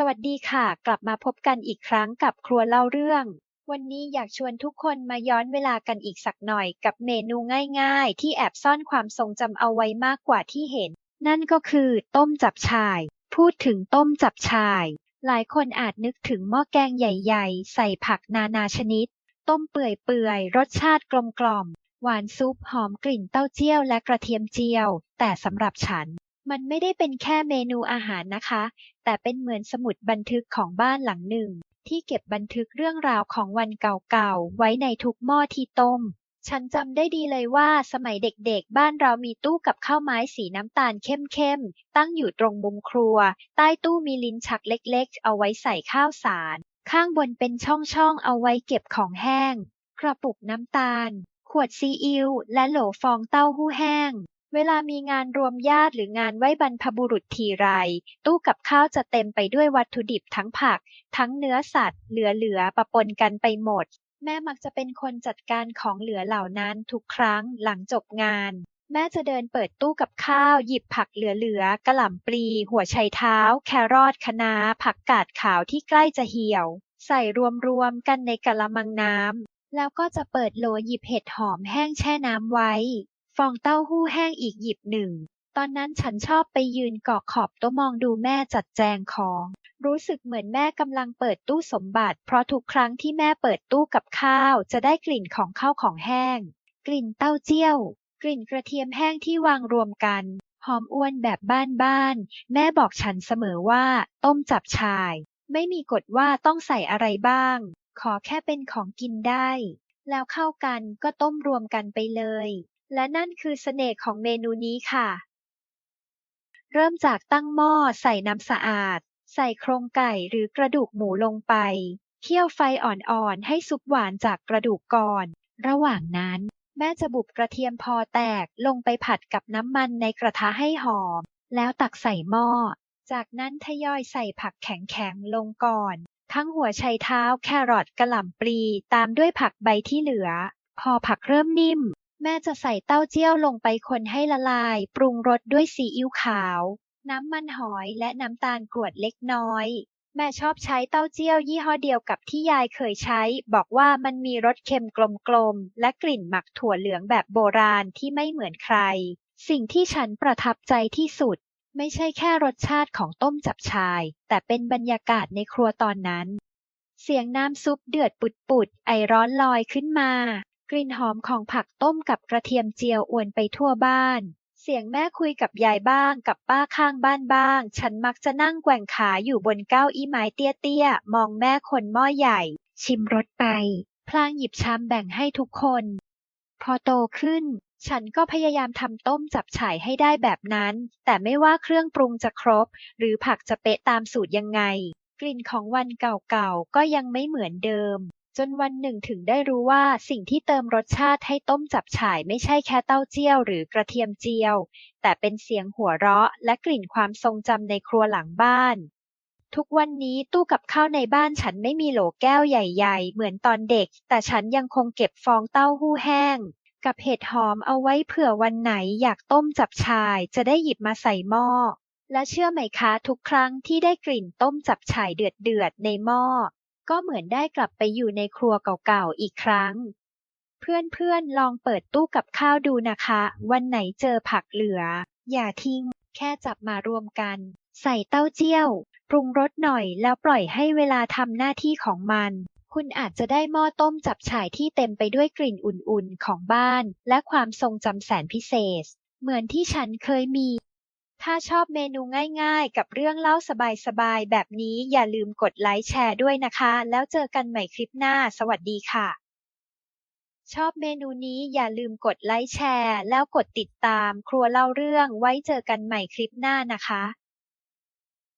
สวัสดีค่ะ กลับมาพบกันอีกครั้งกับครัวเล่าเรื่อง วันนี้อยากชวนทุกคนมาย้อนเวลากันอีกสักหน่อยกับเมนูง่ายๆ ที่แอบซ่อนความทรงจำเอาไว้มากกว่าที่เห็น นั่นก็คือต้มจับฉ่าย พูดถึงต้มจับฉ่าย หลายคนอาจนึกถึงหม้อแกงใหญ่ๆ ใส่ผักนานาชนิด ต้มเปื่อยๆ รสชาติกลมๆหวานซุปหอมกลิ่นเต้าเจี้ยวและกระเทียมเจียว แต่สำหรับฉัน มันไม่ได้เป็นแค่เมนูอาหารนะคะ แต่เป็นเหมือนสมุดบันทึกของบ้านหลังหนึ่ง ที่เก็บบันทึกเรื่องราวของวันเก่าๆ ไว้ในทุกหม้อที่ต้ม ฉันจำได้ดีเลยว่าสมัยเด็กๆ บ้านเรามีตู้กับข้าวไม้สีน้ำตาลเข้มๆ ตั้งอยู่ตรงมุมครัว ใต้ตู้มีลิ้นชักเล็กๆ เอาไว้ใส่ข้าวสาร ข้างบนเป็นช่องๆ เอาไว้เก็บของแห้ง กระปุกน้ำตาล ขวดซีอิ๊วและโหลฟองเต้าหู้แห้ง เวลามีงานรวมญาติหรืองานไหว้บรรพบุรุษทีไร ตู้กับข้าวจะเต็มไปด้วยวัตถุดิบทั้งผัก ทั้งเนื้อสัตว์ เหลือๆปะปนกันไปหมด แม่มักจะเป็นคนจัดการของเหลือเหล่านั้นทุกครั้งหลังจบงาน แม่จะเดินเปิดตู้กับข้าว หยิบผักเหลือๆกระหล่ำปลี หัวไชเท้า แครอทคะน้า ผักกาดขาวที่ใกล้จะเหี่ยว ใส่รวมๆกันในกะละมังน้ำแล้วก็จะเปิดโหลหยิบเห็ดหอมแห้งแช่น้ำไว้ ฟองเต้าหู้แห้งอีกหยิบหนึ่ง ตอนนั้นฉันชอบไปยืนเกาะขอบโต๊ะมองดูแม่จัดแจงของ รู้สึกเหมือนแม่กำลังเปิดตู้สมบัติ เพราะทุกครั้งที่แม่เปิดตู้กับข้าว จะได้กลิ่นของข้าวของแห้ง กลิ่นเต้าเจี้ยว กลิ่นกระเทียมแห้งที่วางรวมกัน หอมอ้วนแบบบ้านๆ แม่บอกฉันเสมอว่า ต้มจับฉ่าย ไม่มีกฎว่าต้องใส่อะไรบ้าง ขอแค่เป็นของกินได้แล้วเข้ากันก็ต้มรวมกันไปเลย และนั่นคือเสน่ห์ของเมนูนี้ค่ะ เริ่มจากตั้งหม้อใส่น้ำสะอาด ใส่โครงไก่หรือกระดูกหมูลงไป เคี่ยวไฟอ่อนๆ ให้ซุปหวานจากกระดูกก่อน ระหว่างนั้น แม่จะบุบกระเทียมพอแตกลงไปผัดกับน้ำมันในกระทะให้หอม แล้วตักใส่หม้อ จากนั้นทยอยใส่ผักแข็งๆ ลงก่อน ทั้งหัวไชเท้าแครอทกระหล่ำปลีตามด้วยผักใบที่เหลือ พอผักเริ่มนิ่ม แม่จะใส่เต้าเจี้ยวลงไปคนให้ละลาย ปรุงรสด้วยซีอิ๊วขาว น้ำมันหอยและน้ำตาลกรวดเล็กน้อย แม่ชอบใช้เต้าเจี้ยวยี่ห้อเดียวกับที่ยายเคยใช้ บอกว่ามันมีรสเค็มกลมๆ และกลิ่นหมักถั่วเหลืองแบบโบราณที่ไม่เหมือนใคร สิ่งที่ฉันประทับใจที่สุด ไม่ใช่แค่รสชาติของต้มจับฉ่าย แต่เป็นบรรยากาศในครัวตอนนั้นเสียงน้ำซุปเดือดปุดๆ ไอร้อนลอยขึ้นมา กลิ่นหอมของผักต้มกับกระเทียมเจียวอวนไปทั่วบ้าน เสียงแม่คุยกับยายบ้างกับป้าข้างบ้านบ้าง ฉันมักจะนั่งแกว่งขาอยู่บนเก้าอี้ไม้เตี้ยๆ มองแม่คนหม้อใหญ่ ชิมรสไป พลางหยิบชามแบ่งให้ทุกคน พอโตขึ้น ฉันก็พยายามทำต้มจับฉ่ายให้ได้แบบนั้น แต่ไม่ว่าเครื่องปรุงจะครบ หรือผักจะเป๊ะตามสูตรยังไง กลิ่นของวันเก่าๆก็ยังไม่เหมือนเดิม จนวันหนึ่งถึงได้รู้ว่าสิ่งที่เติมรสชาติให้ต้มจับฉ่ายไม่ใช่แค่เต้าเจี้ยวหรือกระเทียมเจียว แต่เป็นเสียงหัวเราะและกลิ่นความทรงจำในครัวหลังบ้าน ทุกวันนี้ตู้กับข้าวในบ้านฉันไม่มีโหลแก้วใหญ่ ๆ เหมือนตอนเด็ก แต่ฉันยังคงเก็บฟองเต้าหู้แห้ง กับเห็ดหอมเอาไว้เผื่อวันไหนอยากต้มจับฉ่ายจะได้หยิบมาใส่หม้อและเชื่อไหมคะ ทุกครั้งที่ได้กลิ่นต้มจับฉ่ายเดือดๆในหม้อ ก็เหมือนได้กลับไปอยู่ในครัวเก่าๆอีกครั้ง เพื่อนๆลองเปิดตู้กับข้าวดูนะคะ วันไหนเจอผักเหลือ อย่าทิ้ง แค่จับมารวมกัน ใส่เต้าเจี้ยว ปรุงรสหน่อยแล้วปล่อยให้เวลาทำหน้าที่ของมันคุณอาจจะได้หม้อต้มจับฉ่ายที่เต็มไปด้วยกลิ่นอุ่นๆ ของบ้าน และความทรงจำแสนพิเศษ เหมือนที่ฉันเคยมี ถ้าชอบเมนูง่ายๆ กับเรื่องเล่าสบายๆ แบบนี้อย่าลืมกดไลค์แชร์ด้วยนะคะ แล้วเจอกันใหม่คลิปหน้า สวัสดีค่ะ ชอบเมนูนี้อย่าลืมกดไลค์แชร์ แล้วกดติดตามครัวเล่าเรื่องไว้เจอกันใหม่คลิปหน้านะคะ